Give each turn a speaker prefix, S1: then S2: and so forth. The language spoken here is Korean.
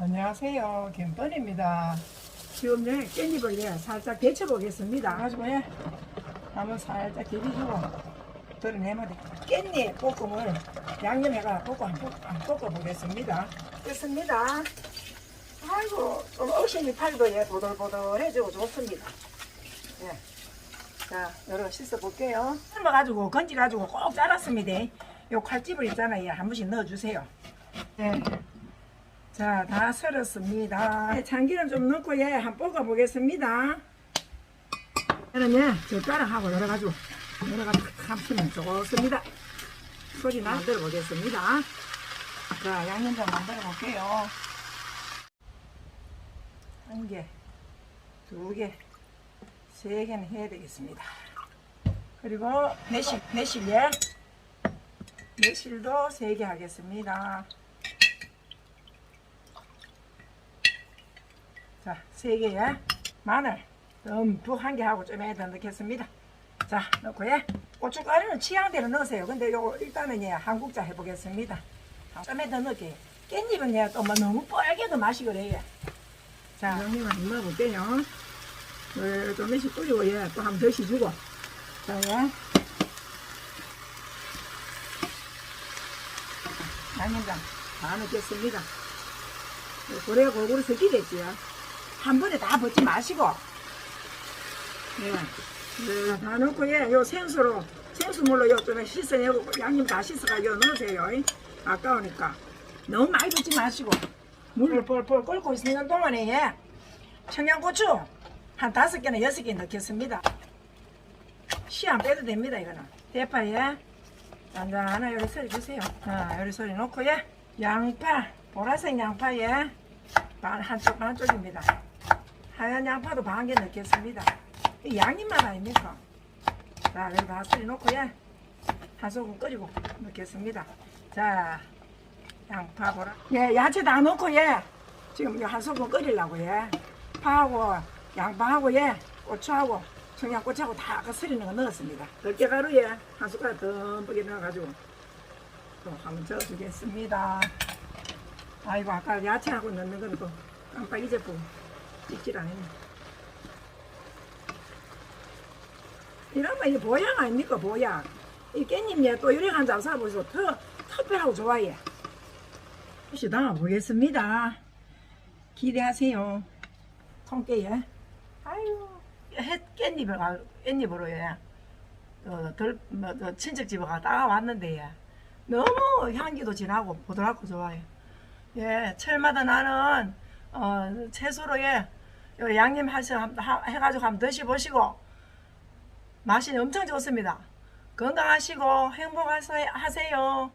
S1: 안녕하세요. 김번입니다. 지금 네, 깻잎을 예, 살짝 데쳐 보겠습니다. 가지고 예, 한번 살짝 데쳐주고 드러내면 돼. 깻잎 볶음을 양념해가 볶고 한번 볶아 보겠습니다. 됐습니다. 아이고, 좀 어신이 팔도 예, 보들보들해지고 좋습니다. 예. 자, 여러 씻어 볼게요. 삶아가지고, 건지가지고 꼭 자랐습니다. 요 칼집을 있잖아요. 한 번씩 넣어주세요. 예. 자, 다 썰었습니다. 예, 참기름 좀 넣고 예, 한번 볶아 보겠습니다. 예, 젓가락하고 열어가지고 열어가지고 감히면 좋습니다. 소리 만들어 보겠습니다. 자, 양념 좀 만들어 볼게요. 한 개, 두 개, 세 개는 해야 되겠습니다. 그리고 매실, 매실 예. 매실도 세 개 하겠습니다. 자, 세 개에 마늘 듬뿍 한 개 하고 좀 해더 넣겠습니다. 자, 넣고 예. 고춧가루는 취향대로 넣으세요. 근데 요거 일단은 예, 한국자 해보겠습니다. 좀 해더 넣을게요. 깻잎은 예, 또뭐 너무 뻘게도 맛이 그래요. 자, 양념 한번 넣어볼게요. 어, 좀 몇씩 뿌리고 예, 또 한번 드시주고. 자, 예. 양념장 다 넣겠습니다. 고래 골고루 섞이겠지요. 한 번에 다 벗지 마시고. 예. 네, 다 넣고, 예, 요 생수로, 생수물로 요좀 씻어내고, 양념 다 씻어가 요 넣으세요. 이. 아까우니까. 너무 많이 붓지 마시고. 물을 펄펄 끓고 있는 동안에, 예. 청양고추 한 다섯 개나 여섯 개 넣겠습니다. 씨 안 빼도 됩니다, 이거는. 대파에 잔잔하나 요리 썰어 주세요. 자, 요리 썰어 놓고, 예. 양파, 보라색 양파에 반, 한쪽, 반쪽입니다. 하얀 양파도 반 개 넣겠습니다. 이 양념만 아닙니까? 자, 여기 다 썰어 놓고, 예. 한 소금 끓이고 넣겠습니다. 자, 양파 보라. 예, 야채 다 넣고, 예. 지금 한 소금 끓이려고, 예. 파하고, 양파하고, 예. 고추하고, 청양고추하고 다 아까 썰이는 거 넣었습니다. 들깨가루에 한 숟가락 듬뿍 넣어가지고 또 한번 저어주겠습니다. 아이고, 아까 야채하고 넣는 거는 또 깜빡 잊어보고 찍질 않았네. 이러면 이 보양 아닙니까, 보양. 이 깻잎에 또 요리 한잔 사보시고 더 특별하고 좋아해. 혹시 담아보겠습니다. 기대하세요. 통깨에. 아유, 햇 깻잎을, 가- 깻잎으로 예. 어, 덜, 뭐, 저 친척집에 갔다 왔는데 예. 너무 향기도 진하고 보드랍고 좋아요. 예, 철마다 나는 어, 채소로 예, 요 양념 하셔 한- 하- 해가지고 한번 드셔보시고 맛이 엄청 좋습니다. 건강하시고 행복하세요.